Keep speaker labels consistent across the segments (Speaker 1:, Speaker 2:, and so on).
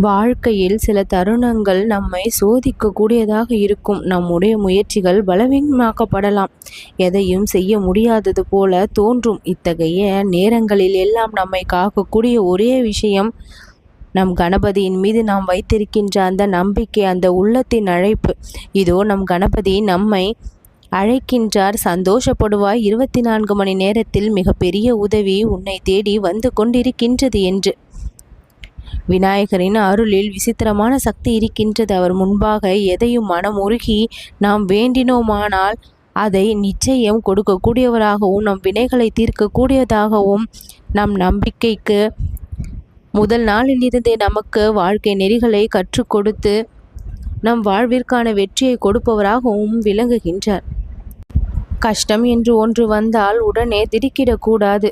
Speaker 1: வாழ்க்கையில் சில தருணங்கள் நம்மை சோதிக்கக்கூடியதாக இருக்கும். நம்முடைய முயற்சிகள் பலவீனமாக்கப்படலாம். எதையும் செய்ய முடியாதது போல தோன்றும். இத்தகைய நேரங்களில் எல்லாம் நம்மை காக்கக்கூடிய ஒரே விஷயம் நம் கணபதியின் மீது நாம் வைத்திருக்கின்ற அந்த நம்பிக்கை அந்த உள்ளத்தின் அழைப்பு. இதோ நம் கணபதி நம்மை அழைக்கின்றார். சந்தோஷப்படுவாய். இருபத்தி நான்கு மணி நேரத்தில் மிகப்பெரிய உதவி உன்னை தேடி வந்து கொண்டிருக்கின்றது என்று. விநாயகரின் அருளில் விசித்திரமான சக்தி இருக்கின்றது. அவர் முன்பாக எதையும் மனம் உருகி நாம் வேண்டினோமானால் அதை நிச்சயம் கொடுக்கக்கூடியவராகவும் நம் வினைகளை தீர்க்கக்கூடியதாகவும் நம் நம்பிக்கைக்கு முதல் நாளிலிருந்தே நமக்கு வாழ்க்கை நெறிகளை கற்றுக் கொடுத்து நம் வாழ்விற்கான வெற்றியை கொடுப்பவராகவும் விளங்குகின்றார். கஷ்டம் என்று ஒன்று வந்தால் உடனே திடுக்கிடக்கூடாது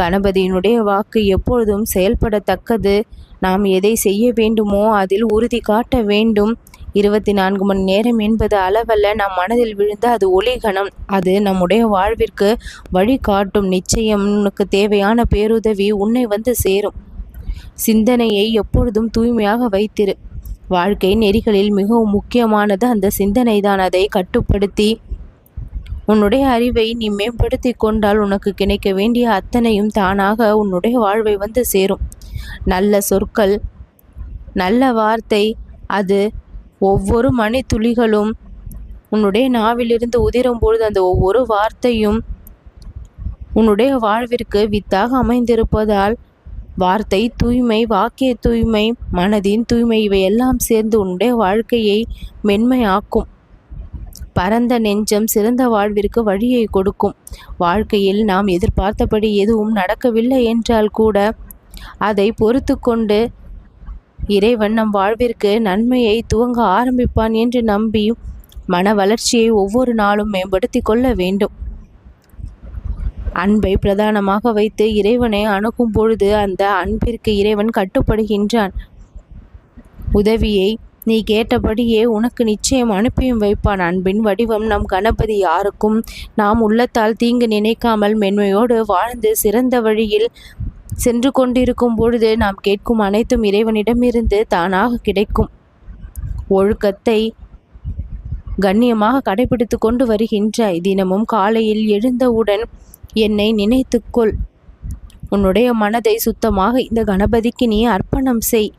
Speaker 1: கணபதியினுடைய வாக்கு எப்பொழுதும் செயல்படத்தக்கது. நாம் எதை செய்ய வேண்டுமோ அதில் உறுதி காட்ட வேண்டும். இருபத்தி நான்கு மணி நேரம் என்பது அளவல்ல. நம் மனதில் விழுந்த அது ஒளிகணம் அது நம்முடைய வாழ்விற்கு வழிகாட்டும் நிச்சயம் உனக்கு தேவையான பேருதவி உன்னை வந்து சேரும். சிந்தனையை எப்பொழுதும் தூய்மையாக வைத்திரு. வாழ்க்கை நெறிகளில் மிகவும் முக்கியமானது. அந்த சிந்தனை தான் அதை கட்டுப்படுத்தி உன்னுடைய அறிவை நீ மேம்படுத்தி கொண்டால் உனக்கு கிடைக்க வேண்டிய அத்தனையும் தானாக உன்னுடைய வாழ்வை வந்து சேரும். நல்ல சொற்கள் நல்ல வார்த்தை அது ஒவ்வொரு மணி துளிகளும் உன்னுடைய நாவிலிருந்து உதிரும் பொழுது அந்த ஒவ்வொரு வார்த்தையும் உன்னுடைய வாழ்விற்கு வித்தாக அமைந்திருப்பதால் வார்த்தை தூய்மை வாக்கிய தூய்மை மனதின் தூய்மை இவையெல்லாம் சேர்ந்து உன்னுடைய வாழ்க்கையை மென்மையாக்கும். பரந்த நெஞ்சம் சிறந்த வாழ்விற்கு வழியை கொடுக்கும். வாழ்க்கையில் நாம் எதிர்பார்த்தபடி எதுவும் நடக்கவில்லை என்றால் கூட அதை பொறுத்து கொண்டு இறைவன் நம் வாழ்விற்கு நன்மையை துவங்க ஆரம்பிப்பான் என்று நம்பி மன வளர்ச்சியை ஒவ்வொரு நாளும் மேம்படுத்தி கொள்ள வேண்டும். அன்பை பிரதானமாக வைத்து இறைவனை அணுகும் பொழுது அந்த அன்பிற்கு இறைவன் கட்டுப்படுகின்றான். உதவியை நீ கேட்டபடியே உனக்கு நிச்சயம் அனுப்பியும் வைப்பான். அன்பின் வடிவம் நம் கணபதி யாருக்கும்? நாம் உள்ளத்தால் தீங்கு நினைக்காமல் மென்மையோடு வாழ்ந்து சிறந்த வழியில் சென்று கொண்டிருக்கும் பொழுது நாம் கேட்கும் அனைத்தும் இறைவனிடமிருந்து தானாக கிடைக்கும். ஒழுக்கத்தை கண்ணியமாக கடைபிடித்து கொண்டு வருகின்றாய். தினமும் காலையில் எழுந்தவுடன் என்னை நினைத்துக்கொள். உன்னுடைய மனதை சுத்தமாக இந்த கணபதிக்கு நீ அர்ப்பணம் செய்.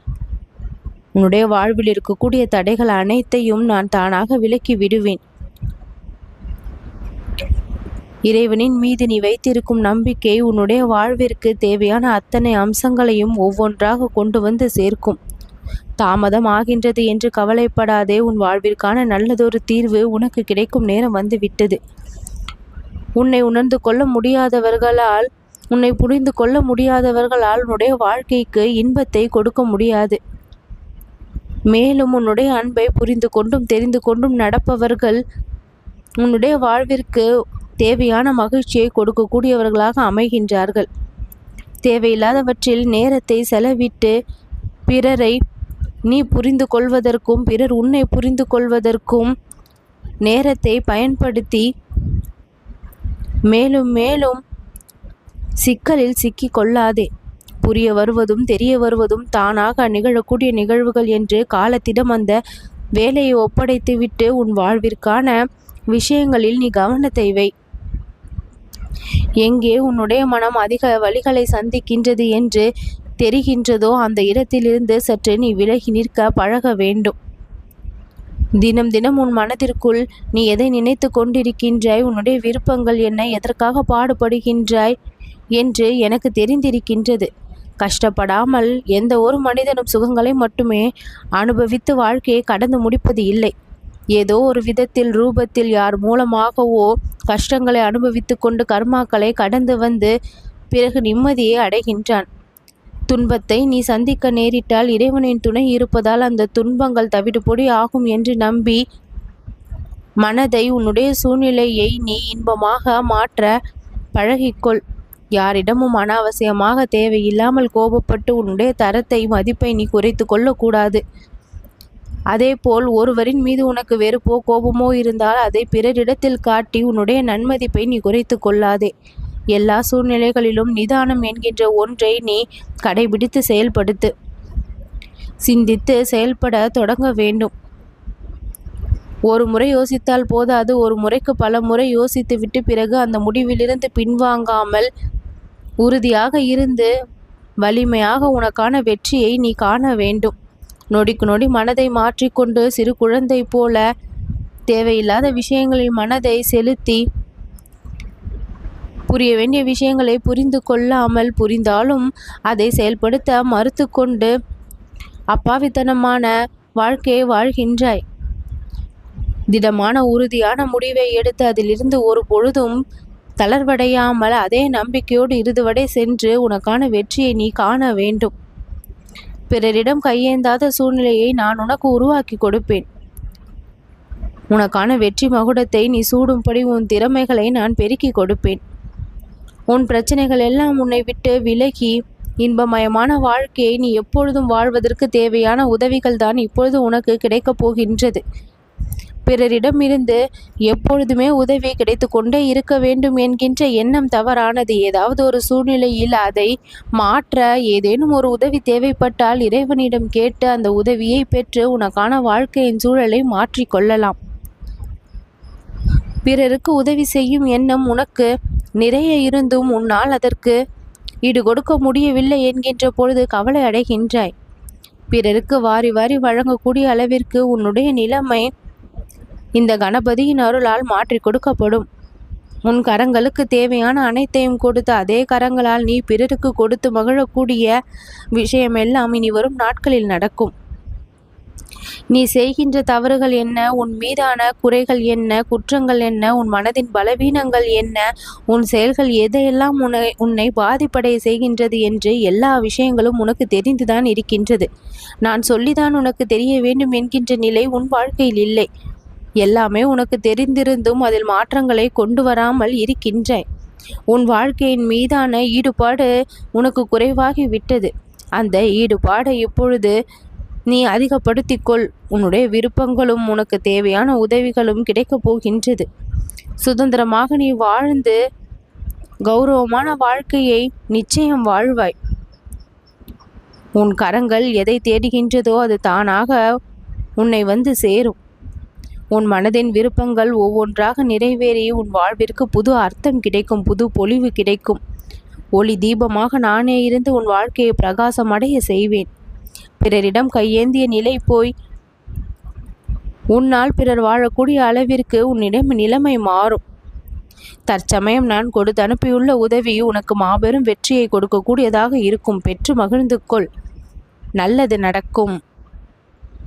Speaker 1: உன்னுடைய வாழ்வில் இருக்கக்கூடிய தடைகள் அனைத்தையும் நான் தானாக விலக்கி விடுவேன். இறைவனின் மீது நீ வைத்திருக்கும் நம்பிக்கை உன்னுடைய வாழ்விற்கு தேவையான அத்தனை அம்சங்களையும் ஒவ்வொன்றாக கொண்டு வந்து சேர்க்கும். தாமதம் ஆகின்றது என்று கவலைப்படாதே உன் வாழ்விற்கான நல்லதொரு தீர்வு உனக்கு கிடைக்கும் நேரம் வந்து விட்டது உன்னை உணர்ந்து கொள்ள முடியாதவர்களால் உன்னை புரிந்து கொள்ள முடியாதவர்களால் உன்னுடைய வாழ்க்கைக்கு இன்பத்தை கொடுக்க முடியாது. மேலும் உன்னுடைய அன்பை புரிந்து கொண்டும் தெரிந்து கொண்டும் நடப்பவர்கள் உன்னுடைய வாழ்விற்கு தேவையான மகிழ்ச்சியை கொடுக்கக்கூடியவர்களாக அமைகின்றார்கள். தேவையில்லாதவற்றில் நேரத்தை செலவிட்டு பிறரை நீ புரிந்து கொள்வதற்கும் பிறர் உன்னை புரிந்து கொள்வதற்கும் நேரத்தை பயன்படுத்தி மேலும் மேலும் சிக்கலில் சிக்கி கொள்ளாதே. புரிய வருவதும் தெரிய வருவதும் தானாக நிகழக்கூடிய நிகழ்வுகள் என்று காலத்திடம் அந்த வேலையை ஒப்படைத்துவிட்டு உன் வாழ்விற்கான விஷயங்களில் நீ கவனத்தை வை. எங்கே உன்னுடைய மனம் அதிக வழிகளை சந்திக்கின்றது என்று தெரிகின்றதோ அந்த இடத்திலிருந்து சற்று நீ விலகி நிற்க பழக வேண்டும். தினம் தினம் உன் மனதிற்குள் நீ எதை நினைத்து கொண்டிருக்கின்றாய் உன்னுடைய விருப்பங்கள் என்ன எதற்காக பாடுபடுகின்றாய் என்று எனக்கு தெரிந்திருக்கின்றது. கஷ்டப்படாமல் எந்த ஒரு மனிதனும் சுகங்களை மட்டுமே அனுபவித்து வாழ்க்கையை கடந்து முடிப்பது இல்லை. ஏதோ ஒரு விதத்தில் ரூபத்தில் யார் மூலமாகவோ கஷ்டங்களை அனுபவித்து கொண்டு கர்மாக்களை கடந்து வந்து பிறகு நிம்மதியை அடைகின்றான். துன்பத்தை நீ சந்திக்க நேரிட்டால் இறைவனின் துணை இருப்பதால் அந்த துன்பங்கள் தவிடுபொடி ஆகும் என்று நம்பி மனதை உன்னுடைய சூழ்நிலையை நீ இன்பமாக மாற்ற பழகிக்கொள். யாரிடமும் அனாவசியமாக தேவையில்லாமல் கோபப்பட்டு உன்னுடைய தரத்தை மதிப்பை நீ குறைத்து கொள்ளக்கூடாது. அதேபோல் ஒருவரின் மீது உனக்கு வெறுப்போ கோபமோ இருந்தால் அதை பிறரிடத்தில் காட்டி உன்னுடைய நன்மதிப்பை நீ குறைத்து கொள்ளாதே. எல்லா சூழ்நிலைகளிலும் நிதானம் என்கின்ற ஒன்றை நீ கடைபிடித்து செயல்படுத்து. சிந்தித்து செயல்பட தொடங்க வேண்டும். ஒரு முறை யோசித்தால் போதாது. ஒரு முறைக்கு பல முறை யோசித்துவிட்டு பிறகு அந்த முடிவிலிருந்து பின்வாங்காமல் உறுதியாக இருந்து வலிமையாக உனக்கான வெற்றியை நீ காண வேண்டும். நொடிக்கு நொடி மனதை மாற்றிக்கொண்டு சிறு குழந்தை போல தேவையில்லாத விஷயங்களில் மனதை செலுத்தி புரிய வேண்டிய விஷயங்களை புரிந்து கொள்ளாமல் புரிந்தாலும் அதை செயல்படுத்த மறுத்து கொண்டு அப்பாவித்தனமான வாழ்க்கையை வாழ்கின்றாய். திடமான உறுதியான முடிவை எடுத்து அதிலிருந்து ஒரு பொழுதும் தளர்வடையாமல் அதே நம்பிக்கையோடு இருதுவடை சென்று உனக்கான வெற்றியை நீ காண வேண்டும். பிறரிடம் கையேந்தாத சூழ்நிலையை நான் உனக்கு உருவாக்கி கொடுப்பேன். உனக்கான வெற்றி மகுடத்தை நீ சூடும்படி உன் திறமைகளை நான் பெருக்கி கொடுப்பேன். உன் பிரச்சனைகள் எல்லாம் உன்னை விட்டு விலகி இன்பமயமான வாழ்க்கையை நீ எப்பொழுதும் வாழ்வதற்கு தேவையான உதவிகள் தான் இப்பொழுது உனக்கு கிடைக்கப் போகின்றது. பிறரிடமிருந்து எப்பொழுதுமே உதவி கிடைத்து கொண்டே இருக்க வேண்டும் என்கின்ற எண்ணம் தவறானது. ஏதாவது ஒரு சூழ்நிலையில் அதை மாற்ற ஏதேனும் ஒரு உதவி தேவைப்பட்டால் இறைவனிடம் கேட்டு அந்த உதவியை பெற்று உனக்கான வாழ்க்கையின் சூழலை மாற்றிக்கொள்ளலாம் பிறருக்கு உதவி செய்யும் எண்ணம் உனக்கு நிறைய இருந்தும் உன்னால் அதற்கு ஈடு கொடுக்க முடியவில்லை என்கின்ற பொழுது கவலை அடைகின்றாய். பிறருக்கு வாரி வாரி வழங்கக்கூடிய அளவிற்கு உன்னுடைய நிலைமை இந்த கணபதியின் அருளால் மாற்றி கொடுக்கப்படும். உன் கரங்களுக்கு தேவையான அனைத்தையும் கொடுத்து அதே கரங்களால் நீ பிறருக்கு கொடுத்து மகிழக்கூடிய விஷயமெல்லாம் இனி வரும் நாட்களில் நடக்கும். நீ செய்கின்ற தவறுகள் என்ன? உன் மீதான குறைகள் என்ன? குற்றங்கள் என்ன? உன் மனதின் பலவீனங்கள் என்ன? உன் செயல்கள் எதையெல்லாம் உன்னை உன்னை பாதிப்படைய செய்கின்றது என்று எல்லா விஷயங்களும் உனக்கு தெரிந்துதான் இருக்கின்றது. நான் சொல்லிதான் உனக்கு தெரிய வேண்டும் என்கின்ற நிலை உன் வாழ்க்கையில் இல்லை. எல்லாமே உனக்கு தெரிந்திருந்தும் அதில் மாற்றங்களை கொண்டு வராமல் இருக்கின்றாய் உன் வாழ்க்கையின் மீதான ஈடுபாடு உனக்கு குறைவாகி விட்டது. அந்த ஈடுபாடை இப்பொழுது நீ அதிகப்படுத்திக்கொள் உன்னுடைய விருப்பங்களும் உனக்கு தேவையான உதவிகளும் கிடைக்கப் போகின்றது. சுதந்திரமாக நீ வாழ்ந்து கௌரவமான வாழ்க்கையை நிச்சயம் வாழ்வாய். உன் கரங்கள் எதை தேடுகின்றதோ அது தானாக உன்னை வந்து சேரும். உன் மனதின் விருப்பங்கள் ஒவ்வொன்றாக நிறைவேறி உன் வாழ்விற்கு புது அர்த்தம் கிடைக்கும் புது பொலிவு கிடைக்கும். ஒளி தீபமாக நானே இருந்து உன் வாழ்க்கையை பிரகாசமடைய செய்வேன். பிறரிடம் கையேந்திய நிலை போய் உன்னால் பிறர் வாழக்கூடிய அளவிற்கு உன்னிடம் நிலைமை மாறும். தற்சமயம் நான் கொடுத்து அனுப்பியுள்ள உதவி உனக்கு மாபெரும் வெற்றியை கொடுக்கக்கூடியதாக இருக்கும். பெற்று மகிழ்ந்து கொள். நல்லது நடக்கும்.